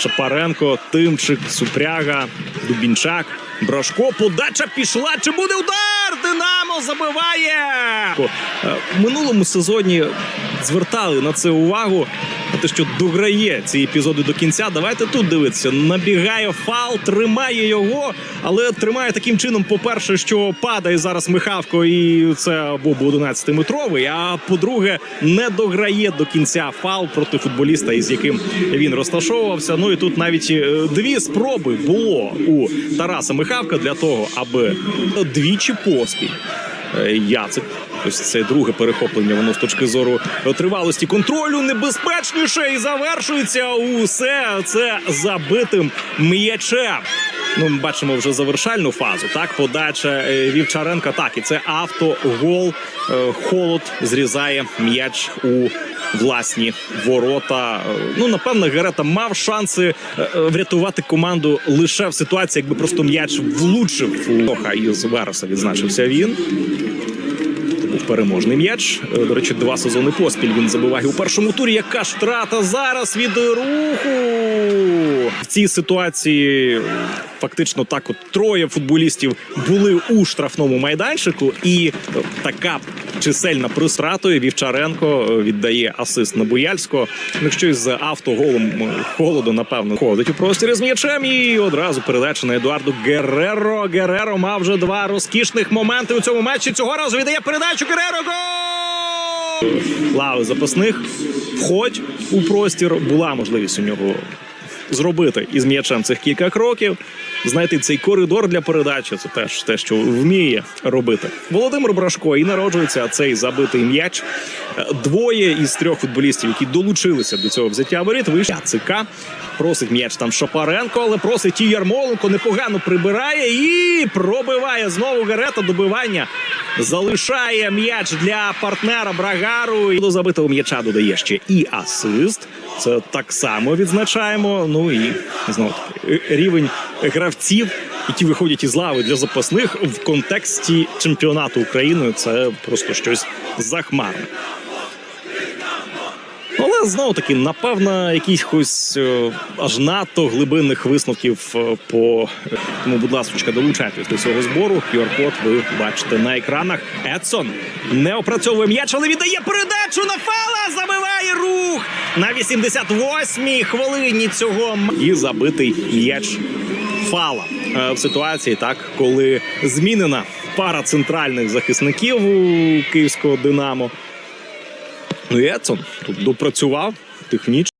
Шапаренко, Тимчик, Супряга, Дубінчак, Брашко. Подача пішла. Чи буде удар? Динамо забиває. Е, В минулому сезоні звертали на це увагу. Те, що дограє ці епізоди до кінця. Давайте тут дивитися. Набігає фал, тримає його, але тримає таким чином, по-перше, що падає зараз Михавко, і це або 11-метровий. А по-друге, не дограє до кінця фал проти футболіста, із яким він розташовувався. Ну і тут навіть е, дві спроби було у Тараса Михавка для того, аби двічі поспіль. Е, Яцик. Ось це друге перехоплення. Воно з точки зору тривалості контролю небезпечніше і завершується усе це забитим м'ячем. Ну, ми бачимо вже завершальну фазу. Так, подача е, Вівчаренка. Так, і це автогол. Е, Холод зрізає м'яч у власні ворота. Ну, напевно, Герета мав шанси е, врятувати команду лише в ситуації, якби просто м'яч влучив у Тоха із Вереса. Відзначився він. Був переможний м'яч. Е, До речі, два сезони поспіль він забиває у першому турі. Яка ж втрата зараз від руху в цій ситуації? Фактично, так от троє футболістів були у штрафному майданчику, і е, така чисельна пристратою Вівчаренко е, віддає асист на Буяльського. Ну, Якщо із автоголом е, холоду, напевно, ходить у простірі з м'ячем і одразу передача на Едуарду Гереро. Гереро мав вже два розкішних моменти у цьому матчі. Цього разу віддає передачу Гереро. Гол! Лави запасних. Входь у простір. Була можливість у нього зробити із м'ячем цих кілька кроків. Знайти цей коридор для передачі це теж те, що вміє робити Володимир Брашко. І народжується цей забитий м'яч. Е, Двоє із трьох футболістів, які долучилися до цього взяття воріт, вийшли ЦК. Просить м'яч там Шапаренко, але просить і Ярмоленко непогано прибирає і пробиває знову Герета. Добивання залишає м'яч для партнера Брагару. І до забитого м'яча додає ще і асист. Це так само відзначаємо. Ну і знову таки рівень гравців, які виходять із лави для запасних в контексті чемпіонату України. Це просто щось захмарне. Але знову таки, напевно, якихось е, аж надто глибинних висновків е, по тому, будь ласка, долучайтесь до цього збору. QR-код ви бачите на екранах. Едсон не опрацьовує м'яч, але віддає передачу на фала. Забиває рух на 88-й хвилині цього і забитий м'яч фала Е, в ситуації, так коли змінена пара центральних захисників у київського Динамо. Ну і Едсон тут допрацював технічно.